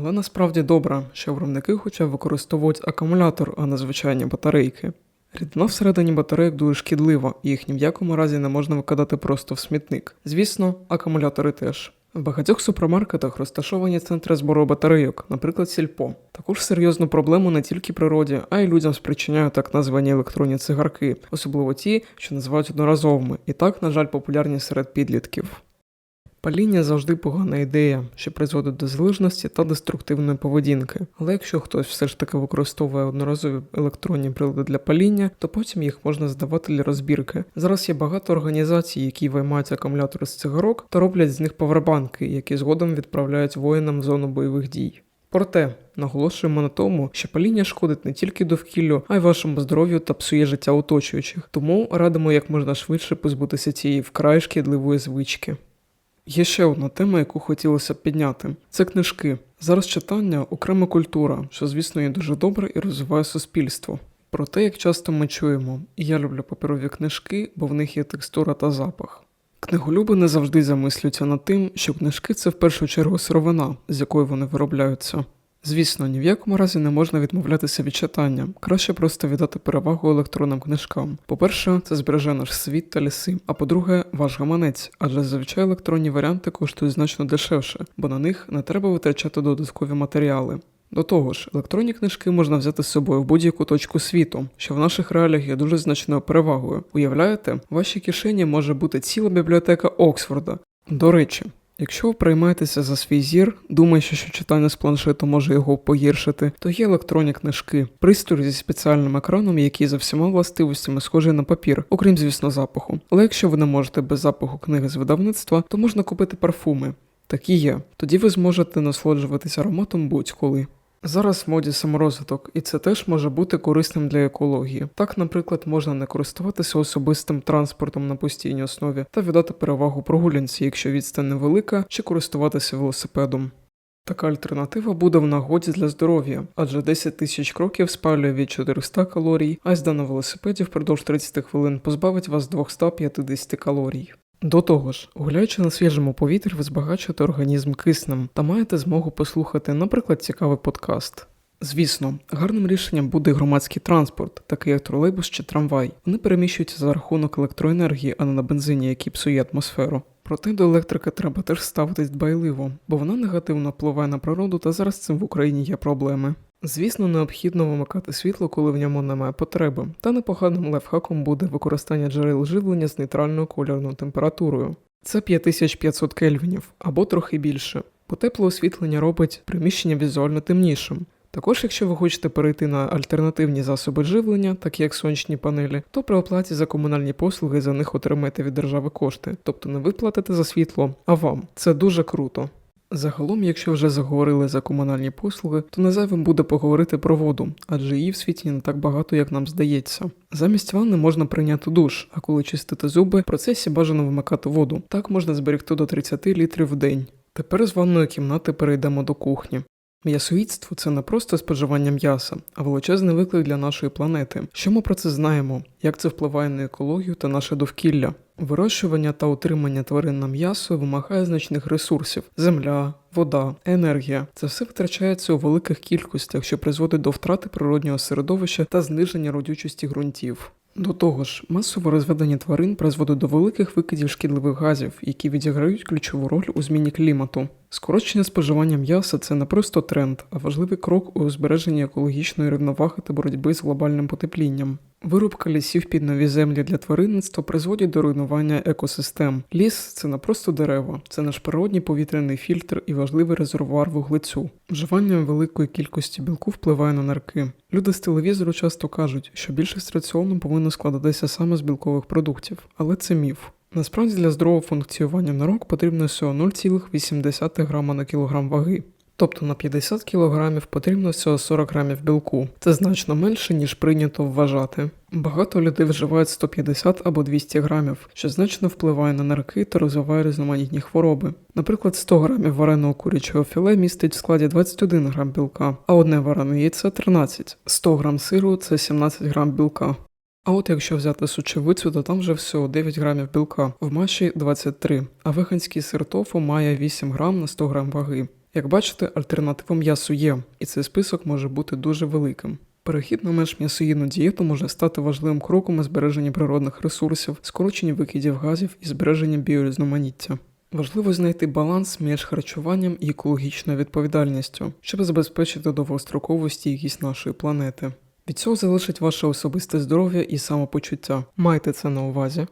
Але насправді добре, що виробники хоча використовують акумулятор, а не звичайні батарейки. Рідина всередині батарейок дуже шкідлива, і їх ні в якому разі не можна викидати просто в смітник. Звісно, акумулятори теж. В багатьох супермаркетах розташовані центри збору батарейок, наприклад, сільпо. Також серйозну проблему не тільки природі, а й людям спричиняють так названі електронні цигарки, особливо ті, що називають одноразовими, і так, на жаль, популярні серед підлітків. Паління завжди погана ідея, що призводить до залежності та деструктивної поведінки. Але якщо хтось все ж таки використовує одноразові електронні прилади для паління, то потім їх можна здавати для розбірки. Зараз є багато організацій, які виймають акумулятори з цигарок та роблять з них павербанки, які згодом відправляють воїнам в зону бойових дій. Проте наголошуємо на тому, що паління шкодить не тільки довкіллю, а й вашому здоров'ю та псує життя оточуючих. Тому радимо як можна швидше позбутися цієї вкрай шкідливої звички. Є ще одна тема, яку хотілося б підняти: це книжки. Зараз читання окрема культура, що, звісно, є дуже добре і розвиває суспільство. Проте, як часто ми чуємо, і я люблю паперові книжки, бо в них є текстура та запах. Книголюби не завжди замислюються над тим, що книжки це в першу чергу сировина, з якої вони виробляються. Звісно, ні в якому разі не можна відмовлятися від читання, краще просто віддати перевагу електронним книжкам. По-перше, це збереже наш світ та ліси. А по-друге, ваш гаманець, адже зазвичай електронні варіанти коштують значно дешевше, бо на них не треба витрачати додаткові матеріали. До того ж, електронні книжки можна взяти з собою в будь-яку точку світу, що в наших реаліях є дуже значною перевагою. Уявляєте, в вашій кишені може бути ціла бібліотека Оксфорда. До речі, Якщо ви приймаєтеся за свій зір, думаючи, що читання з планшету може його погіршити, то є електронні книжки, пристрій зі спеціальним екраном, який за всіма властивостями схожий на папір, окрім, звісно, запаху. Але якщо ви не можете без запаху книги з видавництва, то можна купити парфуми. Такі є. Тоді ви зможете насолоджуватися ароматом будь-коли. Зараз в моді саморозвиток, і це теж може бути корисним для екології. Так, наприклад, можна не користуватися особистим транспортом на постійній основі та віддати перевагу прогулянці, якщо відстань невелика, чи користуватися велосипедом. Така альтернатива буде в нагоді для здоров'я, адже 10 тисяч кроків спалює від 400 калорій, а їзда на велосипеді впродовж 30 хвилин позбавить вас 250 калорій. До того ж, гуляючи на свіжому повітрі, ви збагачуєте організм киснем та маєте змогу послухати, наприклад, цікавий подкаст. Звісно, гарним рішенням буде громадський транспорт, такий як тролейбус чи трамвай. Вони переміщуються за рахунок електроенергії, а не на бензині, який псує атмосферу. Проте до електрики треба теж ставитись дбайливо, бо вона негативно впливає на природу, та зараз цим в Україні є проблеми. Звісно, необхідно вимикати світло, коли в ньому немає потреби, та непоганим лайфхаком буде використання джерел живлення з нейтральною кольорною температурою. Це 5500 кельвінів або трохи більше, бо тепле освітлення робить приміщення візуально темнішим. Також, якщо ви хочете перейти на альтернативні засоби живлення, такі як сонячні панелі, то при оплаті за комунальні послуги за них отримаєте від держави кошти, тобто не ви платите за світло, а вам. Це дуже круто. Загалом, якщо вже заговорили за комунальні послуги, то не зайвим буде поговорити про воду, адже її в світі не так багато, як нам здається. Замість ванни можна прийняти душ, а коли чистити зуби, в процесі бажано вимикати воду. Так можна зберегти до 30 літрів в день. Тепер з ванної кімнати перейдемо до кухні. М'ясоїдство це не просто споживання м'яса, а величезний виклик для нашої планети. Що ми про це знаємо? Як це впливає на екологію та наше довкілля? Вирощування та утримання тварин на м'ясо вимагає значних ресурсів: земля, вода, енергія. Це все витрачається у великих кількостях, що призводить до втрати природнього середовища та зниження родючості ґрунтів. До того ж, масове розведення тварин призводить до великих викидів шкідливих газів, які відіграють ключову роль у зміні клімату. Скорочення споживання м'яса це не просто тренд, а важливий крок у збереженні екологічної рівноваги та боротьби з глобальним потеплінням. Вирубка лісів під нові землі для тваринництва призводить до руйнування екосистем. Ліс це не просто дерева, це наш природній повітряний фільтр і важливий резервуар вуглецю. Вживання великої кількості білку впливає на нирки. Люди з телевізору часто кажуть, що більшість раціону повинно складатися саме з білкових продуктів, але це міф. Насправді для здорового функціонування нирок потрібно всього 0,8 грама на кілограм ваги. Тобто на 50 кг потрібно всього 40 грамів білку. Це значно менше, ніж прийнято вважати. Багато людей вживають 150 або 200 грамів, що значно впливає на нирки та розвиває різноманітні хвороби. Наприклад, 100 грамів вареного курячого філе містить в складі 21 грам білка, а одне варене яйце 13. 100 грам сиру це 17 грам білка. А от якщо взяти сочевицю, то там вже всього 9 грамів білка, в маші 23, а веганський сир тофу має 8 грам на 100 грам ваги. Як бачите, альтернатива м'ясу є, і цей список може бути дуже великим. Перехід на менш м'ясоїдну дієту може стати важливим кроком у збереженні природних ресурсів, скороченні викидів газів і збереженні біорізноманіття. Важливо знайти баланс між харчуванням і екологічною відповідальністю, щоб забезпечити довгострокову стійкість нашої планети. Від цього залежить ваше особисте здоров'я і самопочуття. Майте це на увазі.